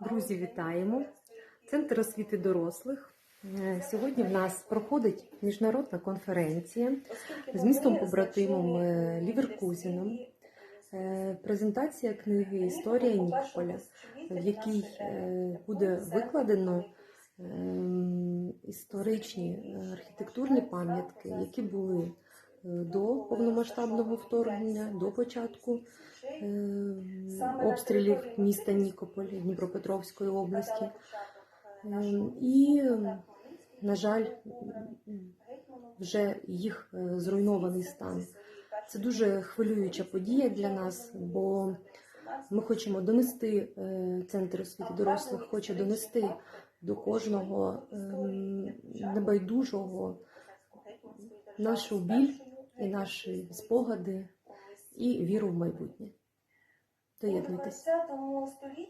Друзі, вітаємо! Центр освіти дорослих. Е, Сьогодні в нас проходить міжнародна конференція з містом побратимом е, Ліверкузіном. Е, Презентація книги Історія Нікополя, в якій буде викладено ем, історичні архітектурні пам'ятки, які були до повномасштабного вторгнення, до початку е, обстрілів міста Нікополь Дніпропетровської області. Ем, І, на жаль, вже їх е, зруйнований стан. Це дуже хвилююча подія для нас, бо ми хочемо донести е, центр освіти дорослих, хоче донести до кожного ем, небайдужого нашу біль і наші спогади і віру в майбутнє. Доєднуйтесь. У 20 столітті